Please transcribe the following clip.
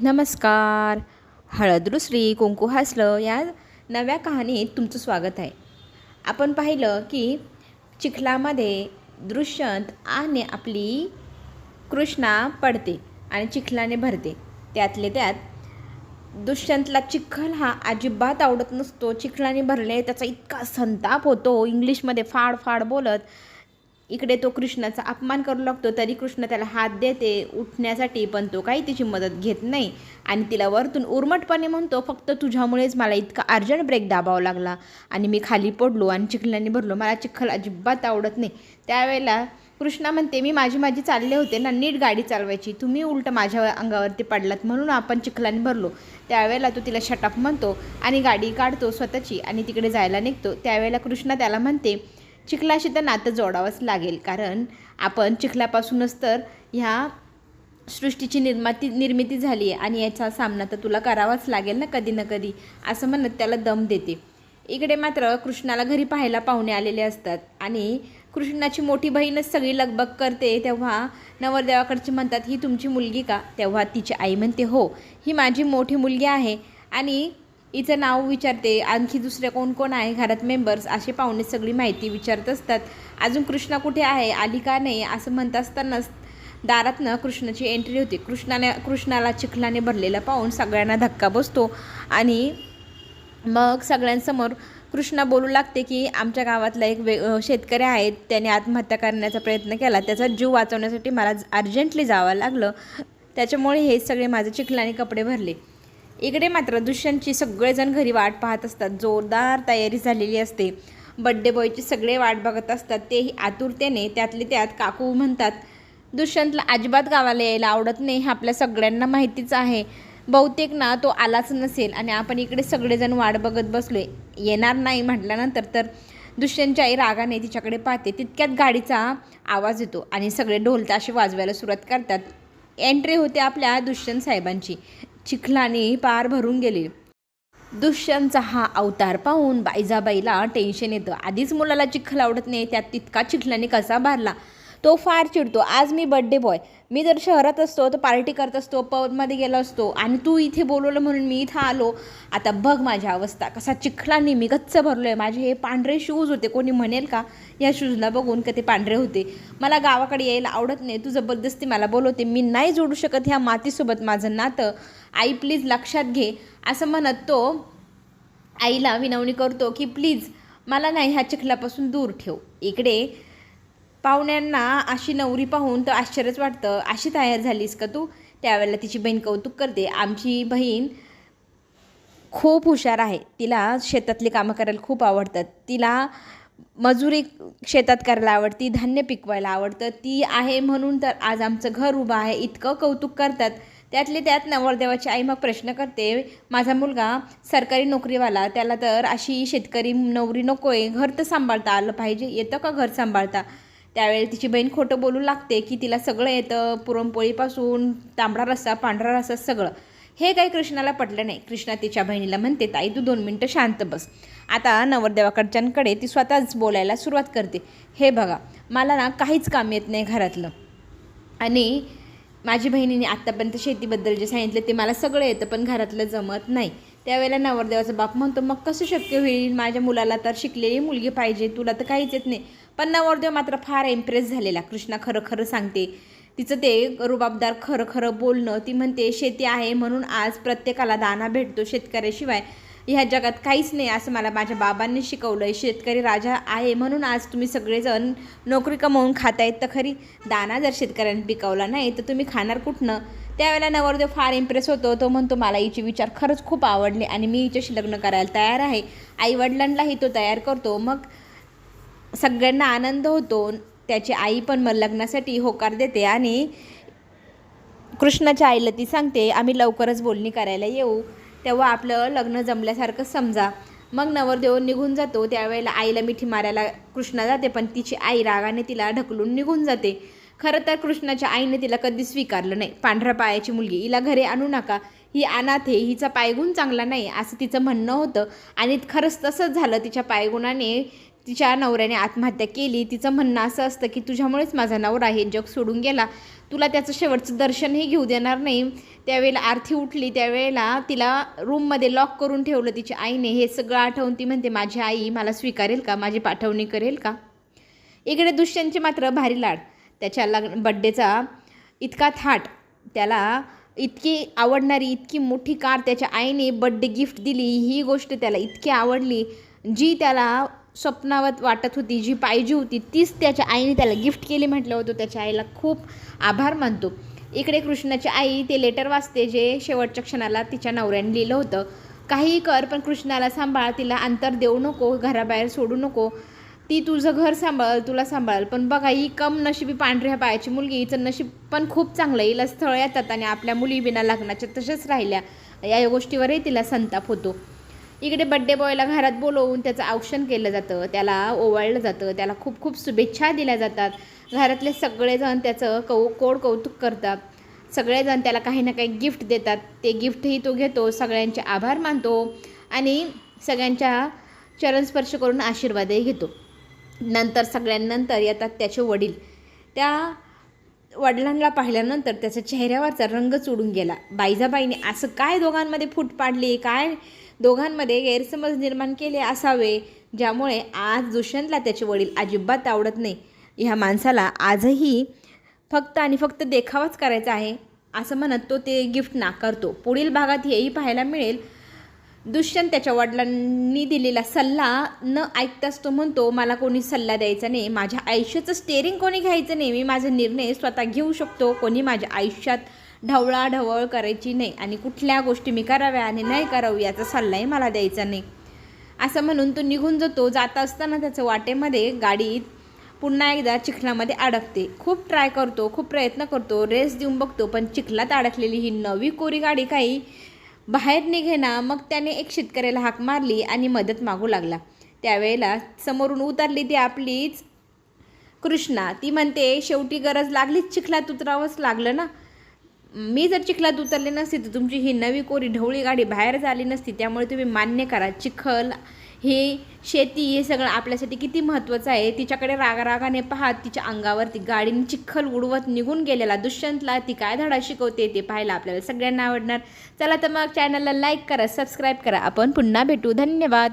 नमस्कार. हळदरुश्री कुंकू हसलं या नव्या कहाणीत तुमचं स्वागत आहे. आपण पाहिलं की चिखलामध्ये दृष्यंत आणि आपली कृष्णा पडते आणि चिखलाने भरते. त्यातले त्यात दुष्यंतला चिखल हा अजिबात आवडत नसतो. चिखलाने भरले त्याचा इतका संताप होतो. इंग्लिशमध्ये फाड फाड बोलत इकडे तो कृष्णाचा अपमान करू लागतो तरी कृष्ण त्याला हात देते उठण्यासाठी पण तो काही तिची मदत घेत नाही. आणि तिला वरतून उर्मटपणे म्हणतो फक्त तुझ्यामुळेच मला इतका अर्जंट ब्रेक दाबावा लागला. आणि मी खाली पडलो आणि चिखलाने भरलो. मला चिखल अजिबात आवडत नाही. त्यावेळेला कृष्णा म्हणते मी माझी माझी चालले होते ना नीट गाडी चालवायची. तुम्ही उलट माझ्या अंगावरती पडलात म्हणून आपण चिखलाने भरलो. त्यावेळेला तो तिला शटअप म्हणतो आणि गाडी काढतो स्वतःची आणि तिकडे जायला निघतो. त्यावेळेला कृष्णा त्याला म्हणते चिखलाशी तर नातं जोडावंच लागेल कारण आपण चिखलापासूनच तर ह्या सृष्टीची निर्माती निर्मिती झाली आहे आणि याचा सामना तर तुला करावाच लागेल ना कधी ना कधी असं म्हणत त्याला दम देते. इकडे मात्र कृष्णाला घरी पाहायला पाहुणे आलेले असतात आणि कृष्णाची मोठी बहीणच सगळी लगबग करते तेव्हा नवरदेवाकडची म्हणतात ही तुमची मुलगी का? तेव्हा तिची आई म्हणते हो ही माझी मोठी मुलगी आहे. आणि हिचं नाव विचारते. आणखी दुसरे कोण कोण आहे? घरात मेंबर्स असे पाहुणे सगळी माहिती विचारत असतात. अजून कृष्णा कुठे आहे? आली का नाही? असं म्हणत असतानाच दारातनं कृष्णाची एंट्री होती. कृष्णाने कृष्णाला चिखलाने भरलेला पाहून सगळ्यांना धक्का बसतो आणि मग सगळ्यांसमोर कृष्णा बोलू लागते की आमच्या गावातला एक वे शेतकरी आहेत त्याने आत्महत्या करण्याचा प्रयत्न केला. त्याचा जीव वाचवण्यासाठी मला अर्जंटली जावं लागलं. त्याच्यामुळे हे सगळे माझे चिखलाने कपडे भरले. इकडे मात्र दुष्यंतची सगळेजण घरी वाट पाहत असतात. जोरदार तयारी झालेली असते. बड्डे बॉयची सगळे वाट बघत असतात. तेही आतुरतेने त्यातले त्यात काकू म्हणतात दुष्यंतला अजिबात गावाला यायला आवडत नाही हे आपल्या सगळ्यांना माहितीच आहे. बहुतेक ना तो आलाच नसेल आणि आपण इकडे सगळेजण वाट बघत बसलोय. येणार नाही म्हटल्यानंतर तर दुष्यंतची आई रागाने तिच्याकडे पाहते. तितक्यात गाडीचा आवाज येतो आणि सगळे ढोलताशे वाजवायला सुरुवात करतात. एंट्री होते आपल्या दुष्यंत साहेबांची. चिखलाने पार भरून गेले. दुष्यंतचा हा अवतार पाहून बाईजाबाईला टेन्शन येतं. आधीच मुलाला चिखल आवडत नाही त्यात तितका चिखलाने कसा भरला तो फार चिडतो. आज मी बड्डे बॉय मी जर शहरात असतो तर पार्टी करत असतो पबमध्ये गेलो असतो. आणि तू इथे बोलवलं म्हणून मी इथं आलो. आता बघ माझी अवस्था. कसा चिखलाने मी गच्च भरलो आहे माझे हे पांढरे शूज होते. कोणी म्हणेल का? या शूजला बघून का ते पांढरे होते? मला गावाकडे यायला आवडत नाही. तू जबरदस्ती मला बोलवते. मी नाही जोडू शकत ह्या मातीसोबत माझं नातं. आई प्लीज लक्षात घे. असं म्हणत तो आईला विनवणी करतो की प्लीज मला नाही ह्या चिखलापासून दूर ठेव. इकडे पाहुण्यांना अशी नवरी पाहून तर आश्चर्यच वाटतं. अशी तयार झालीस का तू? त्यावेळेला तिची बहीण कौतुक करते. आमची बहीण खूप हुशार आहे. तिला शेतातली कामं करायला खूप आवडतात. तिला मजुरी शेतात करायला आवडती धान्य पिकवायला आवडतं. ती आहे म्हणून तर आज आमचं घर उभं आहे. इतकं कौतुक करतात. त्यातले त्यात नवरदेवाची आई मग प्रश्न करते माझा मुलगा सरकारी नोकरीवाला त्याला तर अशी शेतकरी नवरी नको आहे घर तर सांभाळता आलं पाहिजे येतं का घर सांभाळता? त्यावेळी तिची बहीण खोटं बोलू लागते की तिला सगळं येतं पुरणपोळीपासून तांबडा रस्सा पांढरा रस्सा सगळं. हे काही कृष्णाला पटलं नाही. कृष्णा तिच्या बहिणीला म्हणते ताई तू दोन मिनटं शांत बस. आता नवरदेवाकडच्यांकडे ती स्वतःच बोलायला सुरुवात करते. हे बघा मला ना काहीच काम येत नाही घरातलं. आणि माझी बहिणीने आत्तापर्यंत शेतीबद्दल जे सांगितलं ते मला सगळं येतं पण घरातलं जमत नाही. त्यावेळेला नवरदेवाचा बाप म्हणतो मग कसं शक्य होईल? माझ्या मुलाला तर शिकलेली मुलगी पाहिजे तुला तर काहीच येत नाही. पण नवरदेव मात्र फार इम्प्रेस झालेला. कृष्णा खरं खरं सांगते. तिचं ते रुबाबदार खरं खरं बोलणं ती म्हणते शेती आहे म्हणून आज प्रत्येकाला दाना भेटतो शेतकऱ्याशिवाय. ह्या जगात काहीच नाही असं मला माझ्या बाबांनी शिकवलं आहे शेतकरी राजा आहे म्हणून आज तुम्ही सगळेजण नोकरी कमवून खातायत. तर खरी दाना जर शेतकऱ्यांनी पिकवला नाही तर तुम्ही खाणार कुठनं? त्यावेळेला नवरदेव फार इम्प्रेस होतो. तो म्हणतो मला हिचे विचार खरंच खूप आवडले आणि मी हिच्याशी लग्न करायला तयार आहे. आईवडिलांनाही तो तयार करतो. मग सगळ्यांना आनंद होतो. त्याची आई पण मग लग्नासाठी होकार देते आणि कृष्णाच्या आईला ती सांगते आम्ही लवकरच बोलणी करायला येऊ. तेव्हा आपलं लग्न जमल्यासारखं समजा. मग नवरदेव निघून जातो त्यावेळेला आईला मिठी मारायला कृष्णा जाते पण तिची आई रागाने तिला ढकलून निघून जाते. खरं तर कृष्णाच्या आईने तिला कधी स्वीकारलं नाही. पांढऱ्या पायाची मुलगी हिला घरी आणू नका. ही अनाथ आहे हिचा पायगुण चांगला नाही असं तिचं म्हणणं होतं. आणि खरंच तसंच झालं. तिच्या पायगुणाने तिच्या नवऱ्याने आत्महत्या केली तिचं म्हणणं असं असतं की तुझ्यामुळेच माझा नवरा हे जग सोडून गेला. तुला त्याचं शेवटचं दर्शनही घेऊ देणार नाही. त्यावेळेला आरती उठली त्यावेळेला तिला रूममध्ये लॉक करून ठेवलं तिच्या आईने. हे सगळं आठवून ती म्हणते माझी आई मला स्वीकारेल का? माझी पाठवणी करेल का? इकडे दुष्यंतचे मात्र भारी लाड. त्याच्या लग्न बड्डेचा इतका थाट. त्याला इतकी आवडणारी इतकी मोठी कार त्याच्या आईने बड्डे गिफ्ट दिली ही गोष्ट त्याला इतकी आवडली जी त्याला स्वप्नावत वाटत होती जी पाहिजे होती तीच त्याच्या आईने त्याला गिफ्ट केली म्हटलं होतं. त्याच्या आईला खूप आभार मानतो. इकडे कृष्णाची आई ते लेटर वाचते जे शेवटच्या क्षणाला तिच्या नवऱ्याने लिहिलं होतं. काहीही कर पण कृष्णाला सांभाळ तिला अंतर देऊ नको घराबाहेर सोडू नको. ती तुझं घर सांभाळ तुला सांभाळ पण बघा ही कम नशिबी पांढऱ्या पायाची मुलगी हिचं नशीब पण खूप चांगलं हिला स्थळ येतात आणि आपल्या मुली बिना लग्नाच्या तशाच राहिल्या. या गोष्टीवरही तिला संताप होतो. इकडे बड्डे बॉयला घरात बोलवून त्याचं औक्षण केलं जातं त्याला ओवाळलं जातं त्याला खूप खूप शुभेच्छा दिल्या जातात. घरातले सगळेजण त्याचं कौ कोड कौतुक करतात. सगळेजण त्याला काही ना काही गिफ्ट देतात. ते गिफ्टही तो घेतो सगळ्यांचे आभार मानतो आणि सगळ्यांच्या चरणस्पर्श करून आशीर्वादही घेतो. नंतर सगळ्यांनंतर येतात त्याचे वडील. त्या वडिलांना पाहिल्यानंतर त्याच्या चेहऱ्यावरचा रंग उडून गेला. बाईजाबाईने असं काय दोघांमध्ये फूट पाडली? काय दोघांमध्ये गैरसमज निर्माण केले असावे ज्यामुळे आज दुष्यंतला त्याचे वडील अजिबात आवडत नाही. ह्या माणसाला आजही फक्त आणि फक्त देखावाच करायचा आहे असं म्हणत तो ते गिफ्ट नाकारतो. पुढील भागात हेही पाहायला मिळेल. दुष्यंत त्याच्या वडिलांनी दिलेला सल्ला न ऐकताच तो म्हणतो मला कोणी सल्ला द्यायचा नाही. माझ्या आयुष्याचं स्टेअरिंग कोणी घ्यायचं नाही? मी माझा निर्णय स्वतः घेऊ शकतो. कोणी माझ्या आयुष्यात ढवळाढवळ करायची नाही आणि कुठल्या गोष्टी मी कराव्या आणि नाही करावं याचा सल्लाही मला द्यायचा नाही. असं म्हणून तो निघून जातो. जात असताना त्याचं वाटेमध्ये गाडीत पुन्हा एकदा चिखलामध्ये अडकते. खूप ट्राय करतो खूप प्रयत्न करतो रेस देऊन बघतो पण चिखलात अडकलेली ही नवी कोरी गाडी काही बाहेर निघेना मग त्याने एक शेतकऱ्याला हाक मारली आणि मदत मागू लागला. त्यावेळेला समोरून उतरली ती आपलीच कृष्णा. ती म्हणते शेवटी गरज लागलीच चिखलात उतरावंच लागलं ना. मी जर चिखलात उतरले नसते तर तुमची ही नवी कोरी ढवळी गाडी बाहेर झाली नसती त्यामुळे तुम्ही मान्य करा चिखल हे शेती हे सगळं आपल्यासाठी किती महत्त्वाचं आहे तिच्याकडे रागारागाने पाहत तिच्या अंगावरती गाडीने चिखल उडवत निघून गेलेला दुष्यंतला ती काय धडा शिकवते ते पाहायला आपल्याला सगळ्यांना आवडणार. चला तर मग चॅनलला लाईक करा सबस्क्राईब करा. आपण पुन्हा भेटू. धन्यवाद.